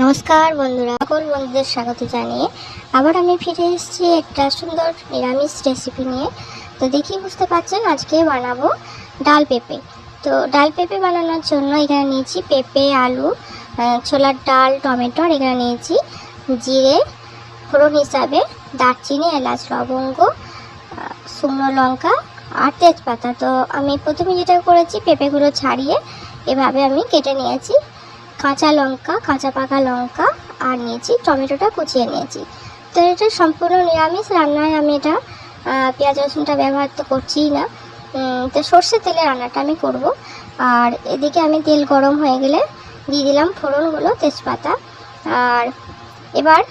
নমস্কার বন্ধুরা, সকল বন্ধুদের স্বাগত জানিয়ে আবার আমি ফিরে এসেছি একটা সুন্দর নিরামিষ রেসিপি নিয়ে। তো দেখি বুঝতে পারছেন আজকে বানাবো ডাল পেঁপে। তো ডাল পেঁপে বানানোর জন্য এখানে নিয়েছি পেঁপে, আলু ছোলার ডাল, টমেটো, আর এখানে নিয়েছি জিরে, ফোড়ন হিসাবে দারচিনি, এলাচ, লবঙ্গ শুকনো লঙ্কা আর তেজপাতা। তো আমি প্রথমে যেটা করেছি, পেঁপেগুলো ছাড়িয়ে এভাবে আমি কেটে নিয়েছি। কাঁচা লঙ্কা, কাঁচা পাকা লঙ্কা আর নিয়েছি টমেটোটা কুচিয়ে নিয়েছি। তো এটা সম্পূর্ণ নিরামিষ রান্নায় আমি এটা পেঁয়াজ রসুনটা ব্যবহার তো করছিই না। তো সর্ষে তেলে রান্নাটা আমি করব। আর এদিকে আমি তেল গরম হয়ে গেলে দিয়ে দিলাম ফোড়নগুলো তেজপাতা। আর এবার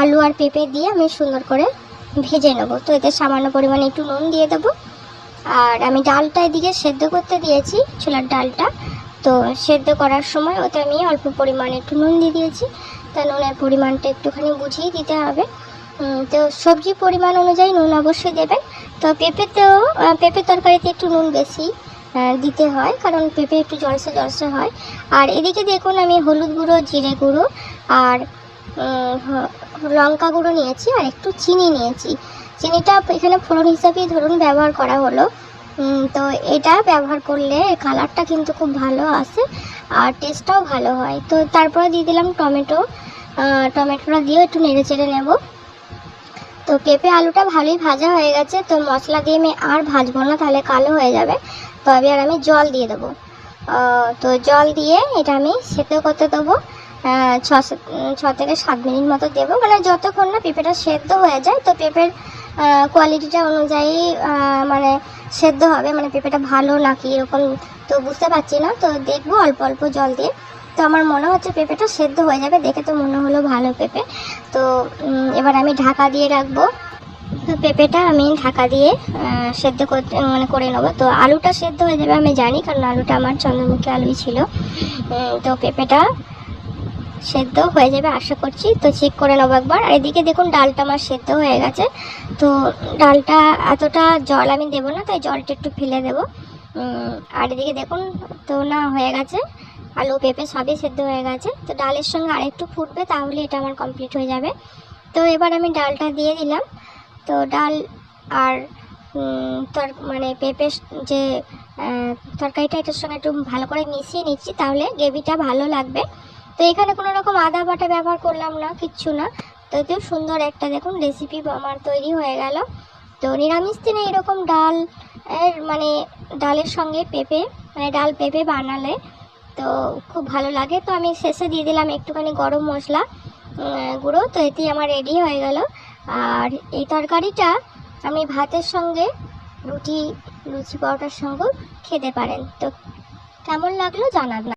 আলু আর পেঁপে দিয়ে আমি সুন্দর করে ভেজে নেব। তো এতে সামান্য পরিমাণে একটু নুন দিয়ে দেবো। আর আমি ডালটা এদিকে সেদ্ধ করতে দিয়েছি, ছোলার ডালটা। তো সেদ্ধ করার সময় ওতে আমি অল্প পরিমাণে একটু নুন দিয়ে দিয়েছি। তা নুনের পরিমাণটা একটুখানি বুঝিয়ে দিতে হবে। তো সবজি পরিমাণ অনুযায়ী নুন অবশ্যই দেবেন। তো পেঁপেতেও পেঁপে তরকারিতে একটু নুন বেশি দিতে হয়, কারণ পেঁপে একটু জলসে জলসে হয়। আর এদিকে দেখুন আমি হলুদ গুঁড়ো, জিরে গুঁড়ো আর লঙ্কা গুঁড়ো নিয়েছি আর একটু চিনি নিয়েছি। চিনিটা এখানে ফোড়ন হিসাবেই ধরুন ব্যবহার করা হলো। তো এটা ব্যবহার করলে কালারটা কিন্তু খুব ভালো আসে আর টেস্টটাও ভালো হয়। তো তারপরে দিয়ে দিলাম টমেটো। টমেটোটা দিয়েও একটু নেড়ে চেড়ে নেব। তো পেঁপে আলুটা ভালোই ভাজা হয়ে গেছে, তো মশলা দিয়ে আমি আর ভাজবো না, তাহলে কালো হয়ে যাবে। তো আর আমি জল দিয়ে দেবো। তো জল দিয়ে এটা আমি সেদ্ধ করতে দেবো। ছ থেকে সাত মিনিট মতো দেবো। মানে যতক্ষণ না পেঁপেটা সেদ্ধ হয়ে যায়, তো পেঁপের কোয়ালিটিটা অনুযায়ী মানে সেদ্ধ হবে মানে পেঁপেটা ভালো নাকি এরকম তো বুঝতে পারছি না। তো দেখব অল্প অল্প জল দিয়ে। তো আমার মনে হচ্ছে পেঁপেটা সেদ্ধ হয়ে যাবে, দেখে তো মনে হলো ভালো পেঁপে। তো এবার আমি ঢাকা দিয়ে রাখব। তো পেঁপেটা আমি ঢাকা দিয়ে সেদ্ধ করতে মানে করে নেব। তো আলুটা সেদ্ধ হয়ে যাবে আমি জানি, কারণ আলুটা আমার চন্দ্রমুখী আলুই ছিল। তো পেঁপেটা সেদ্ধ হয়ে যাবে, আশা করছি। তো চেক করে নেব একবার। আর এদিকে দেখুন, ডালটা আমার সেদ্ধ হয়ে গেছে। তো ডালটা এতটা জল আমি দেবো না, তাই জলটা একটু ফেলে দেবো। আর এদিকে দেখুন, তো না, হয়ে গেছে। আলু, পেঁপে সবই সেদ্ধ হয়ে গেছে। তো ডালের সঙ্গে আরেকটু ফুটবে, তাহলে এটা আমার কমপ্লিট হয়ে যাবে। তো এবার আমি ডালটা দিয়ে দিলাম। তো ডাল আর তর মানে পেঁপে যে তরকারিটা এটার সঙ্গে একটু ভালো করে মিশিয়ে নিচ্ছি, তাহলে গ্রেভিটা ভালো লাগবে। তো এখানে কোনো রকম আদা বাটা ব্যবহার করলাম না, কিচ্ছু না। তো এতেও সুন্দর একটা দেখুন রেসিপি আমার তৈরি হয়ে গেল। তো নিরামিষ দিনে এরকম ডাল, এর মানে ডালের সঙ্গে পেঁপে মানে ডাল পেঁপে বানালে তো খুব ভালো লাগে। তো আমি শেষে দিয়ে দিলাম একটুখানি গরম মশলা গুঁড়ো। তো এতেই আমার রেডি হয়ে গেল। আর এই তরকারিটা আপনি ভাতের সঙ্গে, রুটি, লুচি, পরোটার সঙ্গেও খেতে পারেন। তো কেমন লাগল জানাবেন।